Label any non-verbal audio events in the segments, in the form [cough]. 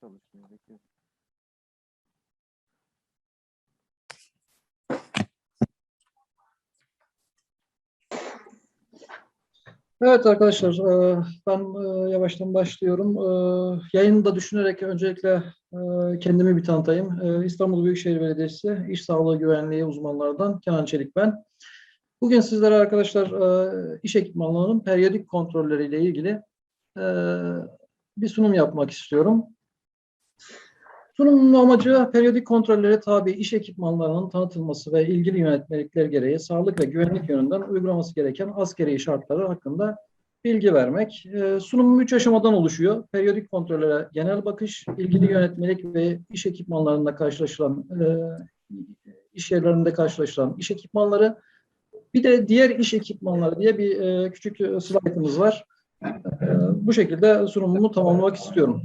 Çalışmıyor. Bekle. Evet arkadaşlar, e, ben e, yavaştan başlıyorum. E, Yayını da düşünerek öncelikle kendimi bir tanıtayım. İstanbul Büyükşehir Belediyesi İş Sağlığı Güvenliği uzmanlardan Kenan Çelik ben. Bugün sizlere arkadaşlar iş ekipmanlarının periyodik kontrolleriyle ilgili bir sunum yapmak istiyorum. Sunumun amacı periyodik kontrollere tabi iş ekipmanlarının tanıtılması ve ilgili yönetmelikler gereği sağlık ve güvenlik yönünden uygulaması gereken askeri şartları hakkında bilgi vermek. Ee, sunumum üç aşamadan oluşuyor. Periyodik kontrollere genel bakış, ilgili yönetmelik ve iş ekipmanlarında karşılaşılan, e, iş yerlerinde karşılaşılan iş ekipmanları, bir de diğer iş ekipmanları diye bir e, küçük slaytımız var. E, bu şekilde sunumumu tamamlamak istiyorum.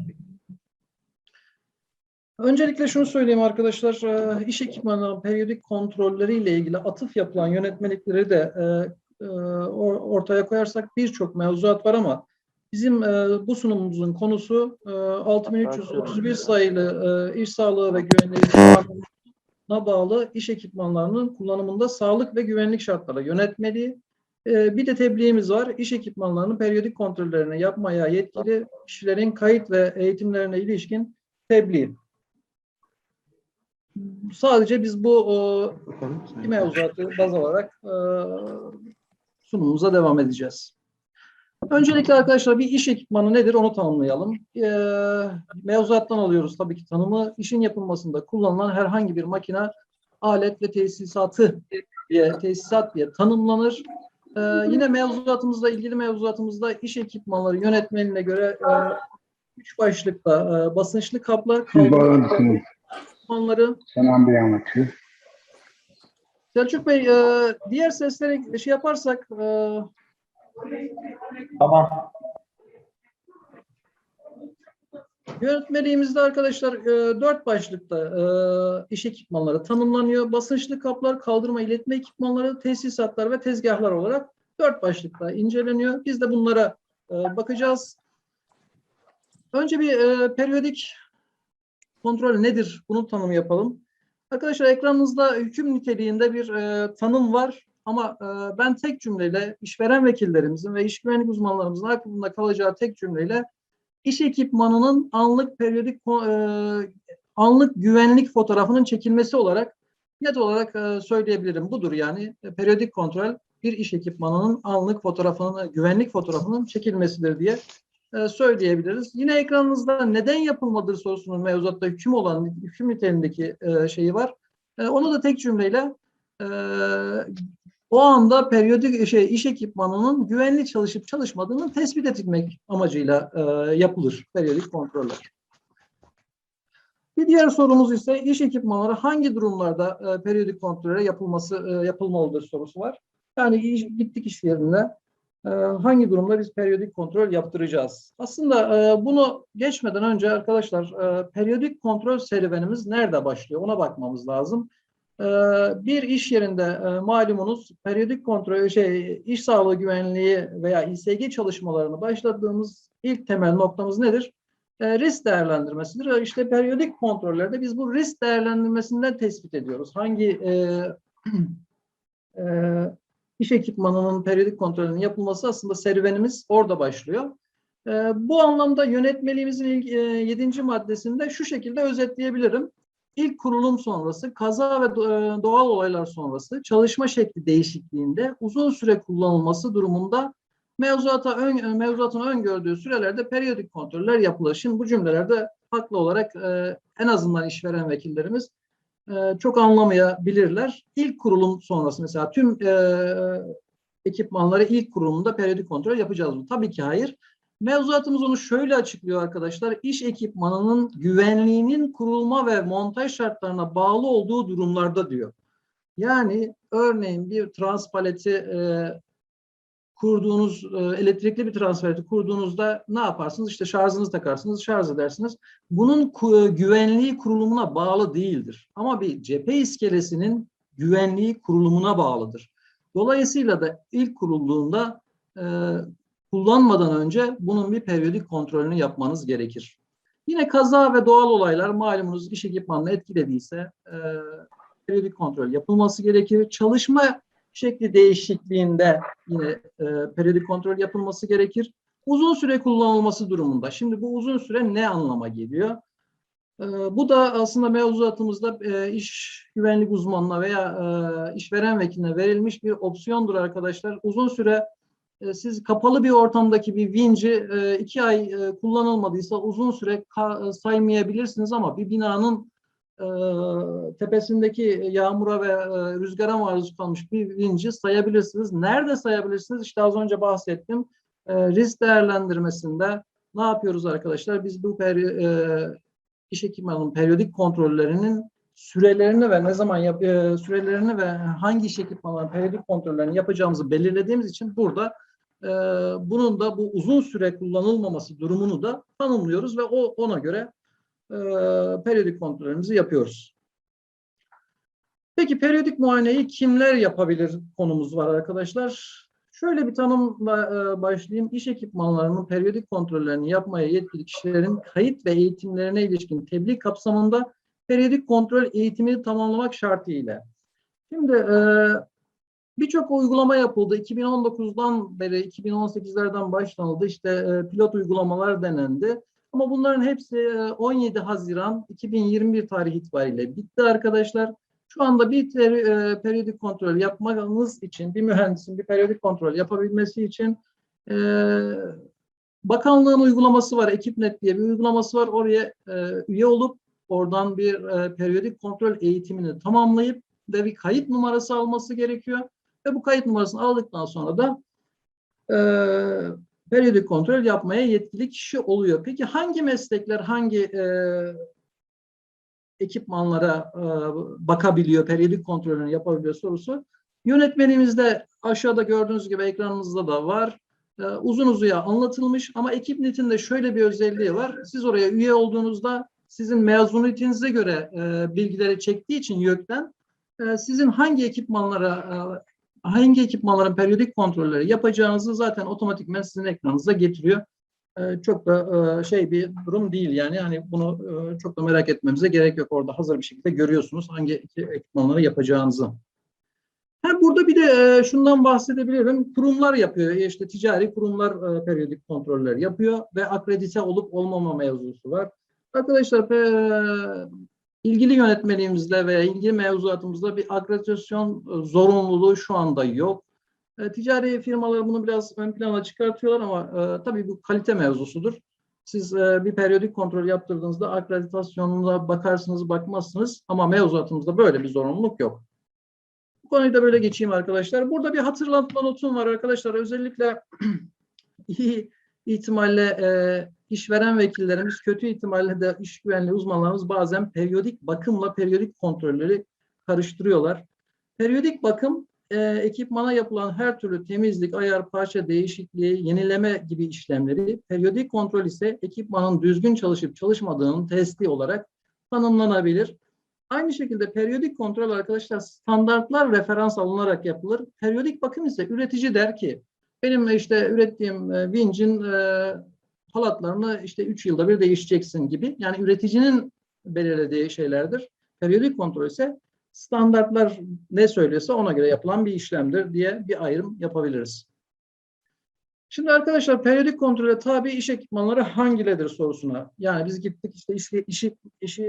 Öncelikle şunu söyleyeyim arkadaşlar, e, iş ekipmanlarının periyodik kontrolleriyle ilgili atıf yapılan yönetmelikleri de e, e, or- ortaya koyarsak birçok mevzuat var ama bizim bu sunumumuzun konusu e, 6331 sayılı iş sağlığı ve güvenliği kanununa bağlı iş ekipmanlarının kullanımında sağlık ve güvenlik şartları yönetmeliği. Bir de tebliğimiz var. İş ekipmanlarının periyodik kontrollerini yapmaya yetkili kişilerin kayıt ve eğitimlerine ilişkin tebliğ. Sadece biz bu e, mevzuatı baz alarak e, sunumumuza devam edeceğiz. Öncelikle arkadaşlar bir iş ekipmanı nedir onu tanımlayalım. E, mevzuattan alıyoruz tabii ki tanımı. İşin yapılmasında kullanılan herhangi bir makine, alet ve tesisatı diye, tesisat diye tanımlanır. E, yine mevzuatımızda, ilgili mevzuatımızda iş ekipmanları yönetmeliğine göre e, üç başlıkta e, basınçlı kaplar, Ekipmanları, Kenan Bey anlatıyor. Selçuk Bey, e, diğer sesleri şey yaparsak, e, Tamam. yönetmeliğimizde arkadaşlar e, dört başlıkta e, iş ekipmanları tanımlanıyor. Basınçlı kaplar, kaldırma iletme ekipmanları, tesisatlar ve tezgahlar olarak dört başlıkta inceleniyor. Biz de bunlara e, bakacağız. Önce bir e, periyodik kontrol nedir? Bunun tanımı yapalım. Arkadaşlar ekranınızda hüküm niteliğinde bir e, tanım var. Ama e, ben tek cümleyle işveren vekillerimizin ve iş güvenlik uzmanlarımızın aklında kalacağı tek cümleyle iş ekipmanının anlık periyodik e, anlık güvenlik fotoğrafının çekilmesi olarak net olarak e, söyleyebilirim. Budur yani E, periyodik kontrol bir iş ekipmanının anlık fotoğrafının güvenlik fotoğrafının çekilmesidir diye e, söyleyebiliriz. Yine ekranınızda neden yapılmadır sorusunun mevzuatta hüküm olan hüküm niteliğindeki e, şeyi var. E, onu da tek cümleyle o anda periyodik şey iş ekipmanının güvenli çalışıp çalışmadığını tespit edilmek amacıyla yapılır periyodik kontroller. Bir diğer sorumuz ise iş ekipmanları hangi durumlarda e, periyodik kontrole yapılması e, yapılmalıdır sorusu var. Yani iş, gittik iş yerine hangi durumda biz periyodik kontrol yaptıracağız? Aslında e, bunu geçmeden önce arkadaşlar e, periyodik kontrol serüvenimiz nerede başlıyor? Ona bakmamız lazım. Ee, bir iş yerinde e, malumunuz periyodik kontrol şey iş sağlığı güvenliği veya İSG çalışmalarını başladığımız ilk temel noktamız nedir? E, risk değerlendirmesidir. İşte periyodik kontrollerde biz bu risk değerlendirmesinden tespit ediyoruz. Hangi e, [clears throat] e, iş ekipmanının periyodik kontrolünün yapılması aslında serüvenimiz orada başlıyor. E, bu anlamda yönetmeliğimizin ilk, e, 7. maddesinde şu şekilde özetleyebilirim ilk kurulum sonrası, kaza ve e, doğal olaylar sonrası çalışma şekli değişikliğinde uzun süre kullanılması durumunda mevzuata ön, mevzuatın öngördüğü sürelerde periyodik kontroller yapılır. Şimdi bu cümlelerde haklı olarak e, en azından işveren vekillerimiz e, çok anlamayabilirler. İlk kurulum sonrası mesela tüm e, ekipmanları ilk kurulumda periyodik kontrol yapacağız mı? Tabii ki hayır. Mevzuatımız onu şöyle açıklıyor arkadaşlar. İş ekipmanının güvenliğinin kurulma ve montaj şartlarına bağlı olduğu durumlarda diyor. Yani örneğin bir transpaleti e, kurduğunuz, e, elektrikli bir transpaleti kurduğunuzda ne yaparsınız? İşte şarjınızı takarsınız, şarj edersiniz. Bunun ku- güvenliği kurulumuna bağlı değildir. Ama bir cephe iskelesinin güvenliği kurulumuna bağlıdır. Dolayısıyla da ilk kurulduğunda e, kullanmadan önce bunun bir periyodik kontrolünü yapmanız gerekir. Yine kaza ve doğal olaylar malumunuz iş ekipmanını etkilediyse e, periyodik kontrol yapılması gerekir. Çalışma şekli değişikliğinde yine e, periyodik kontrol yapılması gerekir. Uzun süre kullanılması durumunda. Şimdi bu uzun süre ne anlama geliyor? E, bu da aslında mevzuatımızda e, iş güvenlik uzmanına veya e, işveren vekiline verilmiş bir opsiyondur arkadaşlar. Uzun süre e, siz kapalı bir ortamdaki bir vinci e, iki ay e, kullanılmadıysa uzun süre saymayabilirsiniz ama bir binanın tepesindeki yağmura ve e, rüzgara maruz kalmış bir vinci sayabilirsiniz. Nerede sayabilirsiniz? İşte az önce bahsettim. E, risk değerlendirmesinde ne yapıyoruz arkadaşlar? Biz bu peri, e, iş ekipmanının periyodik kontrollerinin sürelerini ve ne zaman yap, e, sürelerini ve hangi iş ekipmanlarının periyodik kontrollerini yapacağımızı belirlediğimiz için burada e, bunun da bu uzun süre kullanılmaması durumunu da tanımlıyoruz ve o ona göre e, periyodik kontrollerimizi yapıyoruz. Peki periyodik muayeneyi kimler yapabilir konumuz var arkadaşlar. Şöyle bir tanımla e, başlayayım. İş ekipmanlarının periyodik kontrollerini yapmaya yetkili kişilerin kayıt ve eğitimlerine ilişkin tebliğ kapsamında periyodik kontrol eğitimini tamamlamak şartıyla. Şimdi e, birçok uygulama yapıldı. 2019'dan beri 2018'lerden başlanıldı. İşte e, pilot uygulamalar denendi. Ama bunların hepsi e, 17 Haziran 2021 tarihi itibariyle bitti arkadaşlar. Şu anda bir ter- e, periyodik kontrol yapmanız için, bir mühendisin bir periyodik kontrol yapabilmesi için e, bakanlığın uygulaması var, EkipNet diye bir uygulaması var. Oraya e, üye olup oradan bir e, periyodik kontrol eğitimini tamamlayıp ve bir kayıt numarası alması gerekiyor. Ve bu kayıt numarasını aldıktan sonra da e, periyodik kontrol yapmaya yetkili kişi oluyor. Peki hangi meslekler, hangi e, ekipmanlara e, bakabiliyor, periyodik kontrolünü yapabiliyor sorusu. Yönetmenimizde aşağıda gördüğünüz gibi ekranımızda da var. E, uzun uzuya anlatılmış ama EkipNet'in de şöyle bir özelliği var. Siz oraya üye olduğunuzda sizin mezuniyetinize göre e, bilgileri çektiği için YÖK'ten e, sizin hangi ekipmanlara e, hangi ekipmanların periyodik kontrolleri yapacağınızı zaten otomatikman sizin ekranınıza getiriyor. E, çok da e, şey bir durum değil yani hani bunu e, çok da merak etmemize gerek yok orada hazır bir şekilde görüyorsunuz hangi ekipmanları yapacağınızı. Burada bir de e, şundan bahsedebilirim. Kurumlar yapıyor. İşte ticari kurumlar e, periyodik kontroller yapıyor ve akredite olup olmama mevzusu var. Arkadaşlar e, ilgili yönetmeliğimizde veya ilgili mevzuatımızda bir akreditasyon e, zorunluluğu şu anda yok. E, ticari firmalar bunu biraz ön plana çıkartıyorlar ama e, tabii bu kalite mevzusudur. Siz e, bir periyodik kontrol yaptırdığınızda akreditasyonuna bakarsınız, bakmazsınız ama mevzuatımızda böyle bir zorunluluk yok. Bu konuyu da böyle geçeyim arkadaşlar. Burada bir hatırlatma notum var arkadaşlar. Özellikle [clears throat] iyi ihtimalle e, işveren vekillerimiz, kötü ihtimalle de iş güvenliği uzmanlarımız bazen periyodik bakımla periyodik kontrolleri karıştırıyorlar. Periyodik bakım e, ekipmana yapılan her türlü temizlik, ayar, parça değişikliği, yenileme gibi işlemleri, periyodik kontrol ise ekipmanın düzgün çalışıp çalışmadığının testi olarak tanımlanabilir. Aynı şekilde periyodik kontrol arkadaşlar standartlar referans alınarak yapılır. Periyodik bakım ise üretici der ki benim işte ürettiğim e, vincin e, halatlarını işte 3 yılda bir değişeceksin gibi. Yani üreticinin belirlediği şeylerdir. Periyodik kontrol ise standartlar ne söylüyorsa ona göre yapılan bir işlemdir diye bir ayrım yapabiliriz. Şimdi arkadaşlar periyodik kontrole tabi iş ekipmanları hangileri sorusuna. Yani biz gittik işte iş, iş, iş,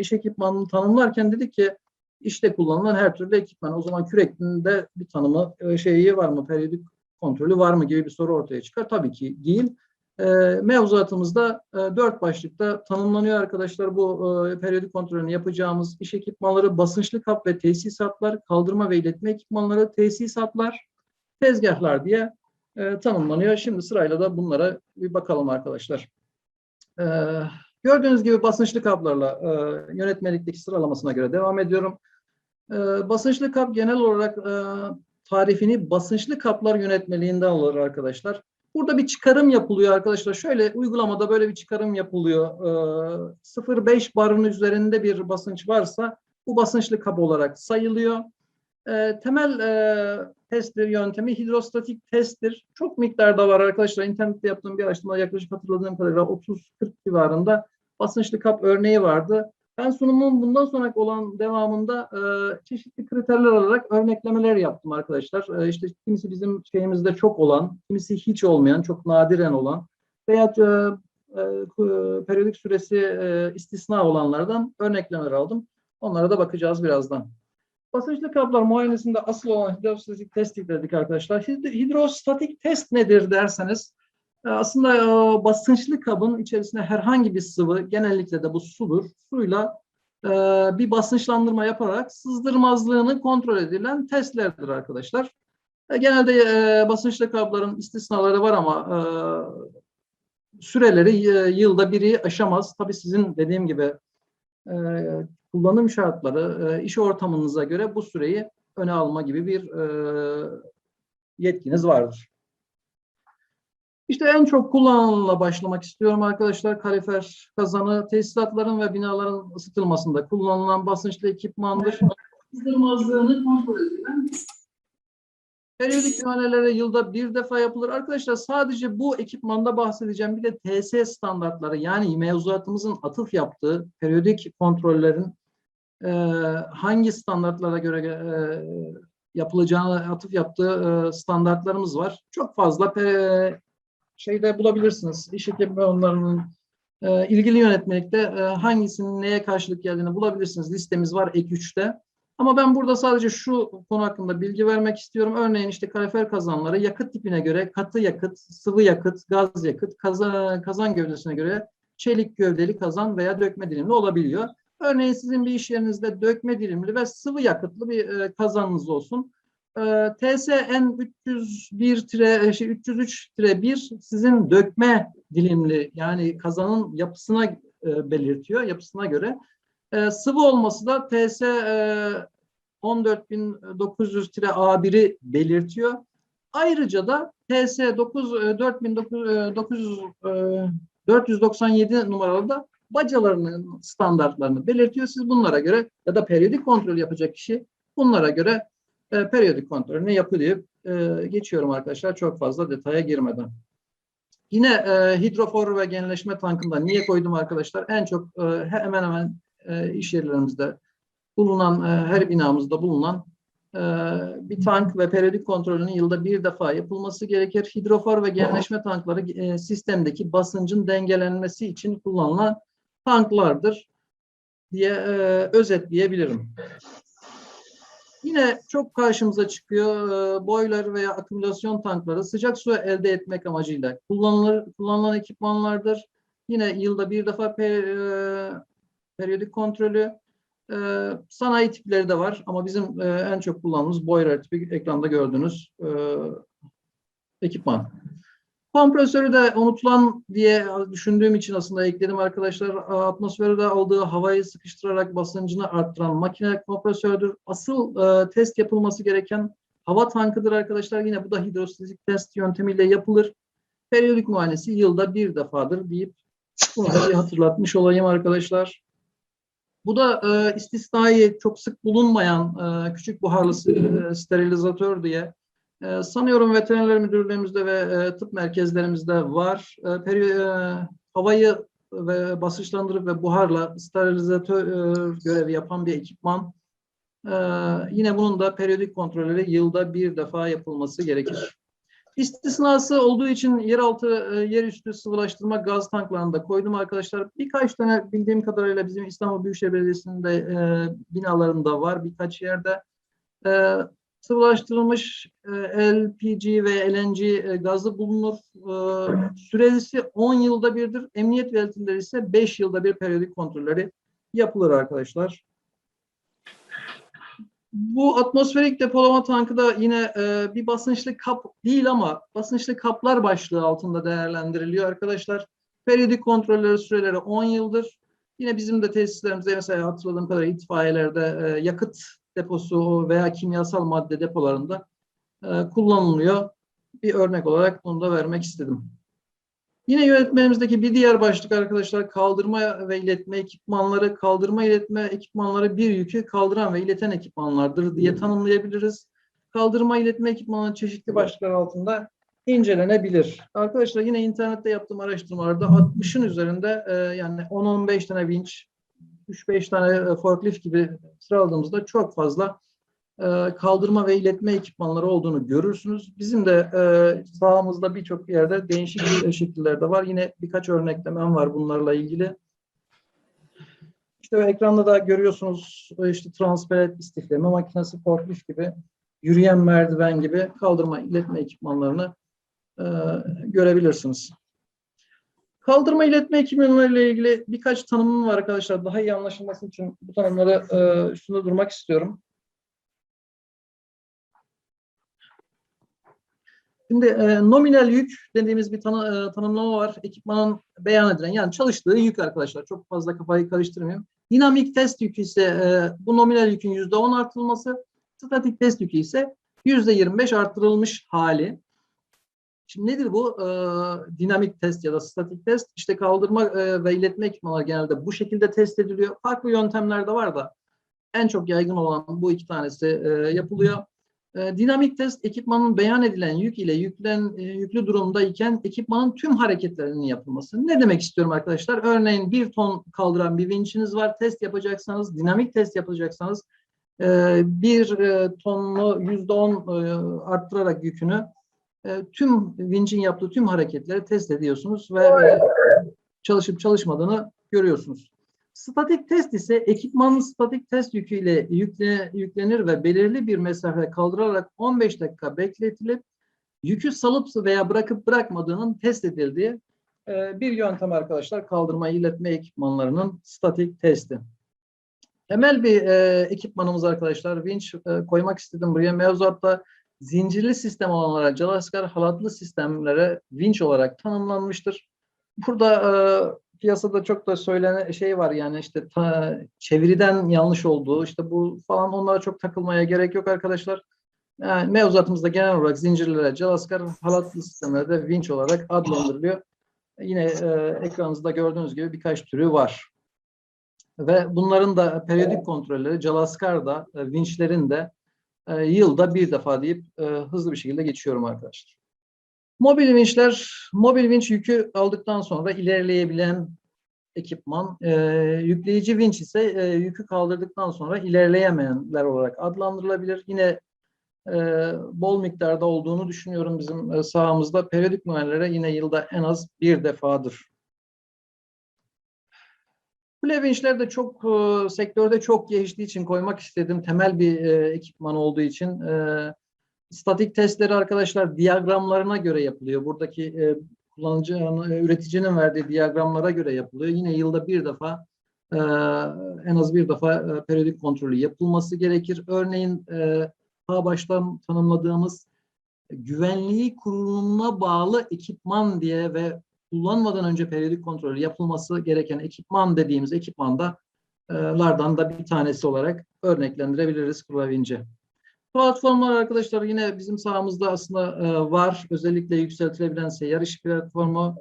iş ekipmanını tanımlarken dedik ki işte kullanılan her türlü ekipman. O zaman kürekinin de bir tanımı şeyi var mı? Periyodik kontrolü var mı gibi bir soru ortaya çıkar. Tabii ki değil. E, mevzuatımızda e, dört başlıkta tanımlanıyor arkadaşlar bu e, periyodik kontrolünü yapacağımız iş ekipmanları, basınçlı kap ve tesisatlar, kaldırma ve iletme ekipmanları, tesisatlar, tezgahlar diye e, tanımlanıyor. Şimdi sırayla da bunlara bir bakalım arkadaşlar. E, gördüğünüz gibi basınçlı kaplarla e, yönetmelikteki sıralamasına göre devam ediyorum. E, basınçlı kap genel olarak e, tarifini basınçlı kaplar yönetmeliğinden alır arkadaşlar. Burada bir çıkarım yapılıyor arkadaşlar. Şöyle uygulamada böyle bir çıkarım yapılıyor. E, 0,5 barın üzerinde bir basınç varsa bu basınçlı kap olarak sayılıyor. E, temel e, testleri yöntemi hidrostatik testtir. Çok miktarda var arkadaşlar. İnternette yaptığım bir araştırmada yaklaşık hatırladığım kadarıyla 30-40 civarında basınçlı kap örneği vardı. Ben sunumun bundan sonraki olan devamında e, çeşitli kriterler alarak örneklemeler yaptım arkadaşlar. E, işte kimisi bizim şeyimizde çok olan, kimisi hiç olmayan, çok nadiren olan veya e, e, periyodik süresi e, istisna olanlardan örneklemeler aldım. Onlara da bakacağız birazdan. Basınçlı kaplar muayenesinde asıl olan hidrostatik test dedik arkadaşlar. Hid- Hidrostatik test nedir derseniz aslında e, basınçlı kabın içerisine herhangi bir sıvı, genellikle de bu sudur, suyla e, bir basınçlandırma yaparak sızdırmazlığını kontrol edilen testlerdir arkadaşlar. E, Genelde e, basınçlı kabların istisnaları var ama e, süreleri e, yılda biri aşamaz. Tabii sizin dediğim gibi e, kullanım şartları, e, iş ortamınıza göre bu süreyi öne alma gibi bir e, yetkiniz vardır. İşte en çok kullanılanla başlamak istiyorum arkadaşlar. Kalifer kazanı tesisatların ve binaların ısıtılmasında kullanılan basınçlı ekipmandır. Isırmazlığını kontrol edilen Periyodik muayenelere yılda bir defa yapılır. Arkadaşlar sadece bu ekipmanda bahsedeceğim. Bir de TS standartları yani mevzuatımızın atıf yaptığı periyodik kontrollerin e, hangi standartlara göre e, yapılacağını atıf yaptığı e, standartlarımız var. Çok fazla şeyde bulabilirsiniz. İş ekibi onların e, ilgili yönetmelikte e, hangisinin neye karşılık geldiğini bulabilirsiniz. Listemiz var ek 3'te. Ama ben burada sadece şu konu hakkında bilgi vermek istiyorum. Örneğin işte kalorifer kazanları yakıt tipine göre katı yakıt, sıvı yakıt, gaz yakıt, kazan, kazan gövdesine göre çelik gövdeli kazan veya dökme dilimli olabiliyor. Örneğin sizin bir iş yerinizde dökme dilimli ve sıvı yakıtlı bir e, kazanınız olsun. E, TSN 301 tire, şey, 303 tire 1 sizin dökme dilimli yani kazanın yapısına e, belirtiyor, yapısına göre. E, sıvı olması da TS e, 14900-A1'i belirtiyor. Ayrıca da TS 9 e, 4900 e, 497 numaralı da bacalarının standartlarını belirtiyor. Siz bunlara göre ya da periyodik kontrol yapacak kişi bunlara göre e, periyodik kontrolünü yapıyor. E, geçiyorum arkadaşlar çok fazla detaya girmeden. Yine e, hidrofor ve genleşme tankında niye koydum arkadaşlar? En çok e, hemen hemen e, iş yerlerimizde bulunan, e, her binamızda bulunan e, bir tank ve periyodik kontrolünün yılda bir defa yapılması gerekir. Hidrofor ve genleşme tankları e, sistemdeki basıncın dengelenmesi için kullanılan tanklardır diye e, özetleyebilirim. Yine çok karşımıza çıkıyor e, boiler veya akümülasyon tankları sıcak su elde etmek amacıyla kullanılır, kullanılan ekipmanlardır. Yine yılda bir defa per, periyodik kontrolü. Sanayi tipleri de var ama bizim en çok kullandığımız boiler tipi ekranda gördüğünüz ekipman. Kompresörü de unutulan diye düşündüğüm için aslında ekledim arkadaşlar. Atmosferde aldığı havayı sıkıştırarak basıncını arttıran makine kompresördür. Asıl e, test yapılması gereken hava tankıdır arkadaşlar. Yine bu da hidrostatik test yöntemiyle yapılır. Periyodik muayenesi yılda bir defadır deyip bunu da bir hatırlatmış olayım arkadaşlar. Bu da e, istisnai çok sık bulunmayan e, küçük buharlı e, sterilizatör diye e, sanıyorum veteriner müdürlüğümüzde ve e, tıp merkezlerimizde var. E, peri, e, havayı ve basınçlandırıp ve buharla sterilizatör e, görevi yapan bir ekipman. E, yine bunun da periyodik kontrolleri yılda bir defa yapılması gerekir. İstisnası olduğu için yeraltı, e, yerüstü sıvılaştırma gaz tanklarını da koydum arkadaşlar. Birkaç tane bildiğim kadarıyla bizim İstanbul Büyükşehir Belediyesi'nde e, binalarında var birkaç yerde. E, sıvılaştırılmış e, LPG ve LNG e, gazı bulunur. E, süresi 10 yılda birdir. Emniyet yönetimleri ise 5 yılda bir periyodik kontrolleri yapılır arkadaşlar. Bu atmosferik depolama tankı da yine bir basınçlı kap değil ama basınçlı kaplar başlığı altında değerlendiriliyor arkadaşlar. Periyodik kontrolleri süreleri 10 yıldır. Yine bizim de tesislerimizde mesela hatırladığım kadarıyla itfaiyelerde yakıt deposu veya kimyasal madde depolarında e, kullanılıyor. Bir örnek olarak bunu da vermek istedim. Yine yönetmenimizdeki bir diğer başlık arkadaşlar kaldırma ve iletme ekipmanları. Kaldırma iletme ekipmanları bir yükü kaldıran ve ileten ekipmanlardır diye tanımlayabiliriz. Kaldırma iletme ekipmanı çeşitli başlıklar altında incelenebilir. Arkadaşlar yine internette yaptığım araştırmalarda 60'ın üzerinde e, yani 10-15 tane vinç, 3-5 tane e, forklift gibi sıraladığımızda çok fazla e, kaldırma ve iletme ekipmanları olduğunu görürsünüz. Bizim de e, sahamızda birçok yerde değişik şekillerde var. Yine birkaç örneklemem var bunlarla ilgili. İşte ekranda da görüyorsunuz işte transparet istifleme makinesi, forklift gibi, yürüyen merdiven gibi kaldırma iletme ekipmanlarını görebilirsiniz. Kaldırma iletme ekipmanlarıyla ilgili birkaç tanımım var arkadaşlar. Daha iyi anlaşılması için bu tanımları e, üstünde durmak istiyorum. Şimdi e, nominal yük dediğimiz bir tanı, e, tanımlama var. Ekipmanın beyan edilen yani çalıştığı yük arkadaşlar. Çok fazla kafayı karıştırmayayım. Dinamik test yükü ise e, bu nominal yükün yüzde on artırılması, statik test yükü ise yüzde yirmi beş artırılmış hali. Şimdi nedir bu? E, dinamik test ya da statik test. İşte kaldırma e, ve iletme ekipmanları genelde bu şekilde test ediliyor. Farklı yöntemler de var da en çok yaygın olan bu iki tanesi e, yapılıyor. E, dinamik test ekipmanın beyan edilen yük ile yüklen, e, yüklü durumda iken ekipmanın tüm hareketlerinin yapılması. Ne demek istiyorum arkadaşlar? Örneğin bir ton kaldıran bir vinçiniz var. Test yapacaksanız, dinamik test yapacaksanız e, bir e, tonlu yüzde on e, arttırarak yükünü tüm vincin yaptığı tüm hareketleri test ediyorsunuz ve e, çalışıp çalışmadığını görüyorsunuz. Statik test ise ekipmanın statik test yüküyle yükle, yüklenir ve belirli bir mesafe kaldırarak 15 dakika bekletilip yükü salıp veya bırakıp bırakmadığının test edildiği e, bir yöntem arkadaşlar kaldırma iletme ekipmanlarının statik testi. Temel bir e, ekipmanımız arkadaşlar. Winch e, koymak istedim buraya. Mevzuatta zincirli sistem olanlara, Calaskar halatlı sistemlere winch olarak tanımlanmıştır. Burada e, piyasada çok da söylenen şey var yani işte ta, çeviriden yanlış olduğu işte bu falan onlara çok takılmaya gerek yok arkadaşlar. Yani mevzuatımızda genel olarak zincirlere, Calaskar halatlı sistemlere de winch olarak adlandırılıyor. Yine e, ekranınızda gördüğünüz gibi birkaç türü var. Ve bunların da periyodik kontrolleri Calaskar'da, e, vinçlerin de e, yılda bir defa deyip e, hızlı bir şekilde geçiyorum arkadaşlar. Mobil vinçler, mobil vinç yükü aldıktan sonra ilerleyebilen ekipman. E, yükleyici vinç ise e, yükü kaldırdıktan sonra ilerleyemeyenler olarak adlandırılabilir. Yine e, bol miktarda olduğunu düşünüyorum bizim e, sahamızda. Periyodik muayenelere yine yılda en az bir defadır. Kule vinçler de çok e, sektörde çok geçtiği için koymak istedim. Temel bir e, ekipman olduğu için. E, statik testleri arkadaşlar diyagramlarına göre yapılıyor. Buradaki e, kullanıcı, e, üreticinin verdiği diyagramlara göre yapılıyor. Yine yılda bir defa e, en az bir defa e, periyodik kontrolü yapılması gerekir. Örneğin e, daha baştan tanımladığımız güvenliği kurulumuna bağlı ekipman diye ve kullanmadan önce periyodik kontrolü yapılması gereken ekipman dediğimiz ekipmanlardan da bir tanesi olarak örneklendirebiliriz Kulavince. Platformlar arkadaşlar yine bizim sahamızda aslında e, var. Özellikle yükseltilebilen seyyar iş platformu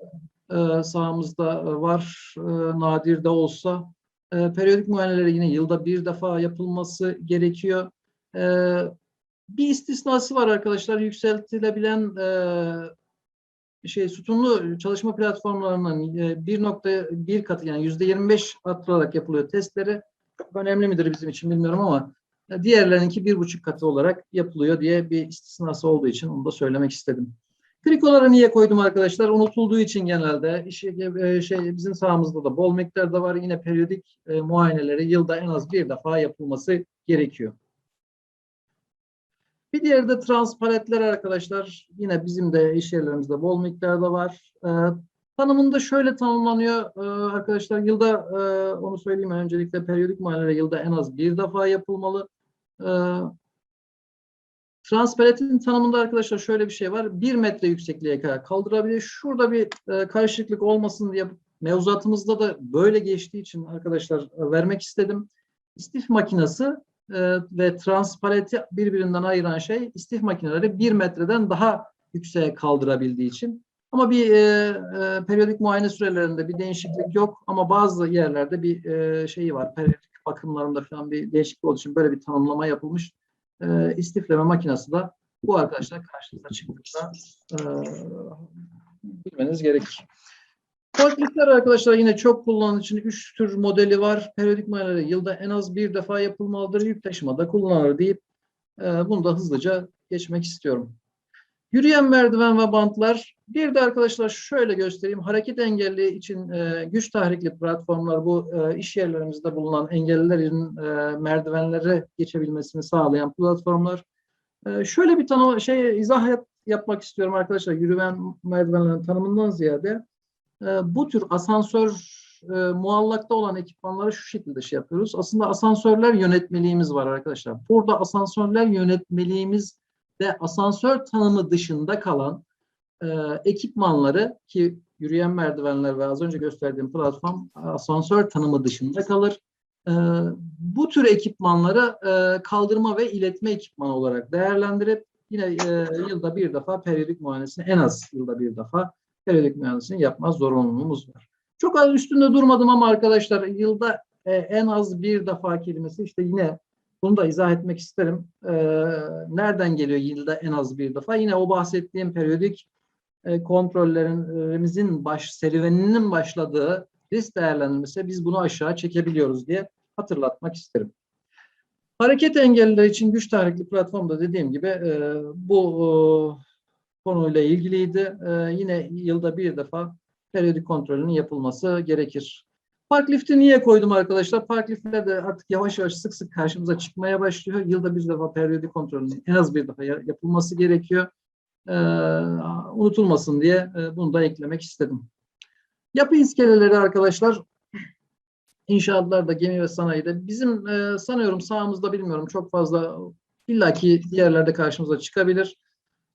e, sahamızda e, var. E, nadir de olsa. E, periyodik muayeneleri yine yılda bir defa yapılması gerekiyor. E, bir istisnası var arkadaşlar. Yükseltilebilen e, şey sütunlu çalışma platformlarının 1.1 katı yani %25 arttırarak yapılıyor testleri. Çok önemli midir bizim için bilmiyorum ama diğerlerinki bir buçuk katı olarak yapılıyor diye bir istisnası olduğu için onu da söylemek istedim. Krikoları niye koydum arkadaşlar? Unutulduğu için genelde işi, şey bizim sahamızda da bol miktarda var. Yine periyodik e, muayeneleri yılda en az bir defa yapılması gerekiyor. Bir diğeri de transparetler arkadaşlar. Yine bizim de iş yerlerimizde bol miktarda var. E, tanımında şöyle tanımlanıyor e, arkadaşlar. Yılda e, onu söyleyeyim öncelikle periyodik muayeneler yılda en az bir defa yapılmalı. E, transparentin tanımında arkadaşlar şöyle bir şey var. Bir metre yüksekliğe kadar kaldırabilir. Şurada bir e, karışıklık olmasın diye mevzuatımızda da böyle geçtiği için arkadaşlar e, vermek istedim. İstif makinesi e, ve transparenti birbirinden ayıran şey istif makineleri bir metreden daha yükseğe kaldırabildiği için. Ama bir e, e, periyodik muayene sürelerinde bir değişiklik yok ama bazı yerlerde bir e, şeyi var. Periyodik bakımlarında falan bir değişiklik olduğu için böyle bir tanımlama yapılmış. E, istifleme makinesi de bu arkadaşlar karşınıza çıktığında e, bilmeniz gerekir. Forkliftler arkadaşlar yine çok kullanılan için 3 tür modeli var. Periyodik muayeneleri yılda en az bir defa yapılmalıdır. Yük taşımada kullanılır deyip e, bunu da hızlıca geçmek istiyorum. Yürüyen merdiven ve bantlar. Bir de arkadaşlar şöyle göstereyim. Hareket engelli için e, güç tahrikli platformlar bu e, iş yerlerimizde bulunan engellilerin e, merdivenleri geçebilmesini sağlayan platformlar. E, şöyle bir tanım şey izah yap- yapmak istiyorum arkadaşlar. Yürüyen merdivenlerin tanımından ziyade e, bu tür asansör e, muallakta olan ekipmanları şu şekilde şey yapıyoruz. Aslında asansörler yönetmeliğimiz var arkadaşlar. Burada asansörler yönetmeliğimiz de asansör tanımı dışında kalan e, ekipmanları ki yürüyen merdivenler ve az önce gösterdiğim platform asansör tanımı dışında kalır. E, bu tür ekipmanları e, kaldırma ve iletme ekipmanı olarak değerlendirip yine e, yılda bir defa periyodik muayenesini en az yılda bir defa periyodik muayenesini yapma zorunluluğumuz var. Çok az üstünde durmadım ama arkadaşlar yılda e, en az bir defa kelimesi işte yine bunu da izah etmek isterim. E, nereden geliyor yılda en az bir defa? Yine o bahsettiğim periyodik e, kontrollerimizin baş serüveninin başladığı risk değerlendirmesi biz bunu aşağı çekebiliyoruz diye hatırlatmak isterim. Hareket engelliler için güç tahrikli platformda dediğim gibi e, bu e, konuyla ilgiliydi. E, yine yılda bir defa periyodik kontrolünün yapılması gerekir. Park lifti niye koydum arkadaşlar? Park liftler de artık yavaş yavaş sık sık karşımıza çıkmaya başlıyor. Yılda bir defa periyodik kontrolünün en az bir defa ya- yapılması gerekiyor. Ee, unutulmasın diye e, bunu da eklemek istedim. Yapı iskeleleri arkadaşlar inşaatlarda, gemi ve sanayide bizim e, sanıyorum sağımızda bilmiyorum çok fazla illaki diğerlerde karşımıza çıkabilir.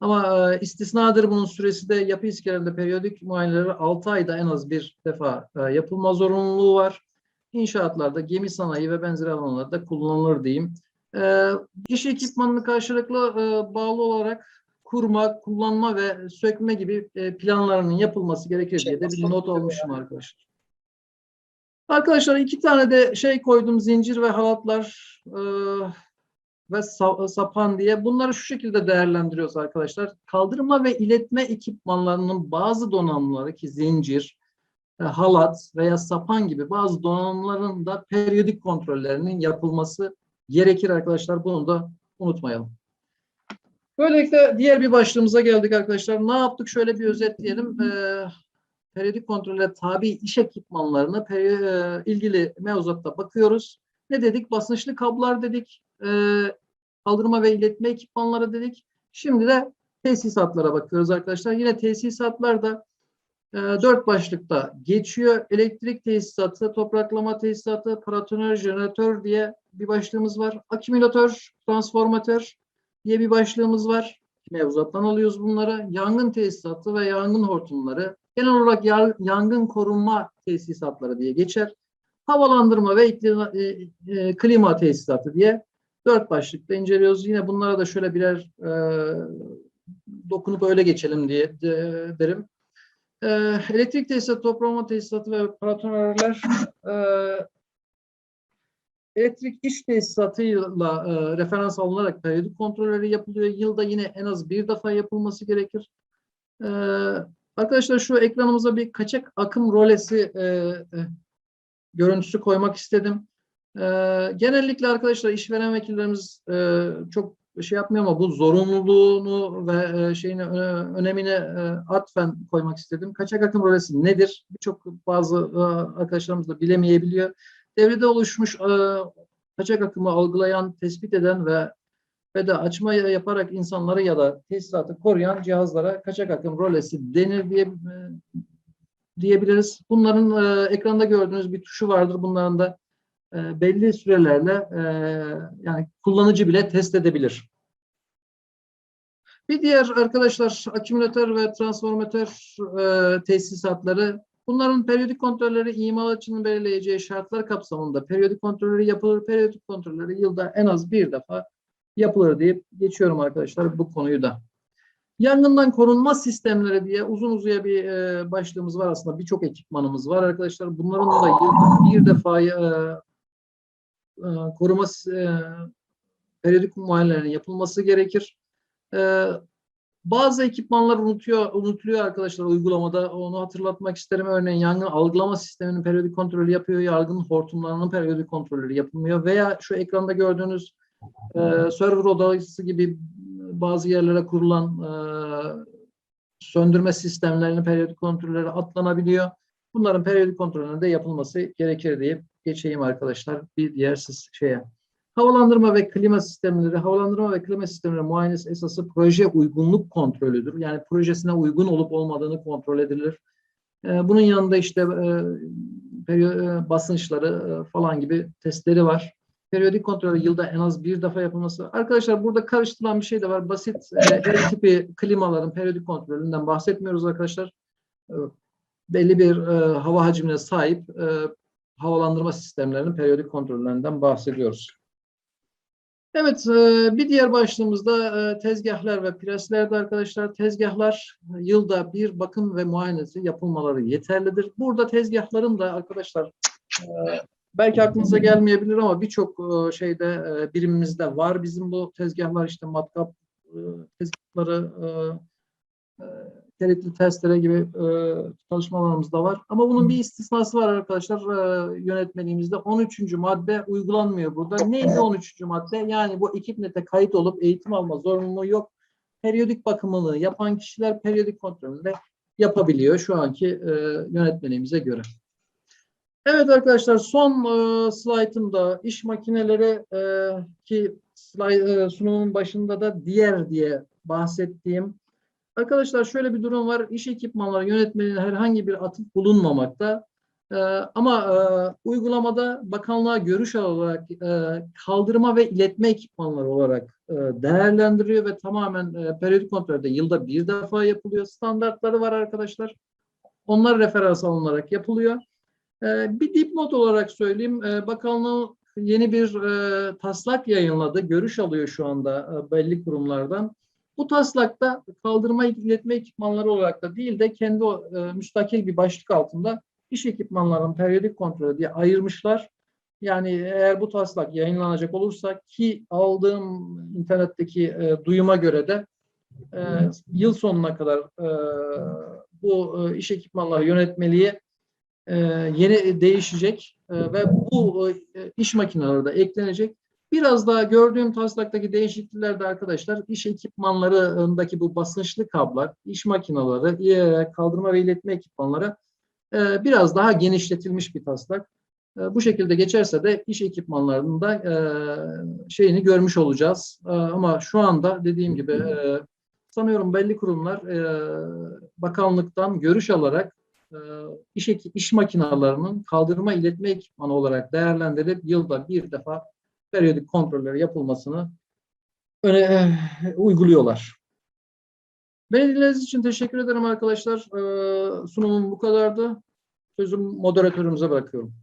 Ama e, istisnadır bunun süresi de yapı iskelelerinde periyodik muayeneleri 6 ayda en az bir defa e, yapılma zorunluluğu var. İnşaatlarda, gemi sanayi ve benzeri alanlarda kullanılır diyeyim. E, ekipmanını karşılıklı e, bağlı olarak kurma, kullanma ve sökme gibi e, planlarının yapılması gerekir diye de bir not almışım arkadaşlar. Arkadaşlar iki tane de şey koydum zincir ve halatlar e, ve sa- sapan diye bunları şu şekilde değerlendiriyoruz arkadaşlar. Kaldırma ve iletme ekipmanlarının bazı donanımları ki zincir, e, halat veya sapan gibi bazı donanımların da periyodik kontrollerinin yapılması gerekir arkadaşlar. Bunu da unutmayalım. Böylelikle diğer bir başlığımıza geldik arkadaşlar. Ne yaptık? Şöyle bir özetleyelim. Ee, periyodik kontrole tabi iş ekipmanlarına peri- e, ilgili mevzuatta bakıyoruz. Ne dedik? Basınçlı kablar dedik. Ee, kaldırma ve iletme ekipmanları dedik. Şimdi de tesisatlara bakıyoruz arkadaşlar. Yine tesisatlar da e, dört başlıkta geçiyor. Elektrik tesisatı, topraklama tesisatı, paratonör, jeneratör diye bir başlığımız var. Akümülatör, transformatör diye bir başlığımız var. Mevzuattan alıyoruz bunları. Yangın tesisatı ve yangın hortumları. Genel olarak ya- yangın korunma tesisatları diye geçer. Havalandırma ve iklim, e, e, klima tesisatı diye dört başlıkta inceliyoruz. Yine bunlara da şöyle birer e, dokunup öyle geçelim diye de- derim. E, elektrik tesisatı, toplama tesisatı ve paratonörler e, elektrik iş tesisatıyla e, referans alınarak periyodik kontrolleri yapılıyor. Yılda yine en az bir defa yapılması gerekir. E, arkadaşlar şu ekranımıza bir kaçak akım rolesi e, e, görüntüsü koymak istedim. E, genellikle arkadaşlar işveren vekillerimiz e, çok şey yapmıyor ama bu zorunluluğunu ve e, şeyini ö- önemine e, atfen koymak istedim. Kaçak akım rolesi nedir? Birçok bazı e, arkadaşlarımız da bilemeyebiliyor. Devrede oluşmuş e, kaçak akımı algılayan, tespit eden ve ve de açma yaparak insanları ya da tesisatı koruyan cihazlara kaçak akım rolesi denir diye e, diyebiliriz. Bunların e, ekranda gördüğünüz bir tuşu vardır. Bunların da e, belli sürelerle e, yani kullanıcı bile test edebilir. Bir diğer arkadaşlar akümülatör ve transformatör e, tesisatları bunların periyodik kontrolleri imalatçının belirleyeceği şartlar kapsamında periyodik kontrolleri yapılır. Periyodik kontrolleri yılda en az bir defa yapılır deyip geçiyorum arkadaşlar bu konuyu da. Yangından korunma sistemleri diye uzun uzuya bir e, başlığımız var aslında. Birçok ekipmanımız var arkadaşlar. Bunların da yılda bir defa e, e, koruma e, periyodik muayenelerinin yapılması gerekir. Ee, bazı ekipmanlar unutuyor, unutuluyor arkadaşlar uygulamada. Onu hatırlatmak isterim. Örneğin yangın algılama sisteminin periyodik kontrolü yapıyor. Yangın hortumlarının periyodik kontrolleri yapılmıyor. Veya şu ekranda gördüğünüz e, server odası gibi bazı yerlere kurulan e, söndürme sistemlerinin periyodik kontrolleri atlanabiliyor. Bunların periyodik kontrolünün de yapılması gerekir diye geçeyim arkadaşlar bir diğer şeye. Havalandırma ve klima sistemleri, havalandırma ve klima sistemleri muayenesi esası proje uygunluk kontrolüdür. Yani projesine uygun olup olmadığını kontrol edilir. Ee, bunun yanında işte e, e, basınçları e, falan gibi testleri var. Periyodik kontrolü yılda en az bir defa yapılması. Arkadaşlar burada karıştırılan bir şey de var. Basit el tipi klimaların periyodik kontrolünden bahsetmiyoruz arkadaşlar. Belli bir hava hacmine sahip havalandırma sistemlerinin periyodik kontrollerinden bahsediyoruz. Evet, e, bir diğer başlığımızda e, tezgahlar ve preslerde arkadaşlar. Tezgahlar yılda bir bakım ve muayenesi yapılmaları yeterlidir. Burada tezgahların da arkadaşlar e, belki aklınıza gelmeyebilir ama birçok şeyde birimimizde var bizim bu tezgahlar işte matkap tezgahları kilitli testere gibi e, çalışmalarımızda var. Ama bunun bir istisnası var arkadaşlar e, yönetmeliğimizde. 13. madde uygulanmıyor burada. Neydi 13. madde? Yani bu ekipnete kayıt olup eğitim alma zorunluluğu yok. Periyodik bakımını yapan kişiler periyodik kontrolünü de yapabiliyor şu anki e, yönetmeliğimize göre. Evet arkadaşlar son e, slaytımda iş makineleri e, ki slide, e, sunumun başında da diğer diye bahsettiğim Arkadaşlar şöyle bir durum var. İş ekipmanları yönetmeliğine herhangi bir atıf bulunmamakta. Ee, ama e, uygulamada bakanlığa görüş olarak e, kaldırma ve iletme ekipmanları olarak e, değerlendiriyor ve tamamen e, periyodik kontrolde yılda bir defa yapılıyor. Standartları var arkadaşlar. Onlar referans alınarak yapılıyor. E, bir dipnot olarak söyleyeyim. E, bakanlığı yeni bir e, taslak yayınladı. Görüş alıyor şu anda e, belli kurumlardan. Bu taslakta kaldırma iletme ekipmanları olarak da değil de kendi e, müstakil bir başlık altında iş ekipmanlarının periyodik kontrolü diye ayırmışlar. Yani eğer bu taslak yayınlanacak olursa ki aldığım internetteki e, duyuma göre de e, yıl sonuna kadar e, bu e, iş ekipmanları yönetmeliği e, yeni değişecek e, ve bu e, iş makineleri de eklenecek. Biraz daha gördüğüm taslaktaki değişikliklerde arkadaşlar iş ekipmanlarındaki bu basınçlı kablar, iş makineleri, kaldırma ve iletme ekipmanları e, biraz daha genişletilmiş bir taslak. E, Bu şekilde geçerse de iş ekipmanlarının da e, şeyini görmüş olacağız. Ama şu anda dediğim gibi sanıyorum belli kurumlar bakanlıktan görüş alarak iş, iş makinelerinin kaldırma iletme ekipmanı olarak değerlendirilip yılda bir defa periyodik kontrolleri yapılmasını öne, eh, uyguluyorlar. Beni dinlediğiniz için teşekkür ederim arkadaşlar. Ee, sunumum bu kadardı. Sözüm moderatörümüze bırakıyorum.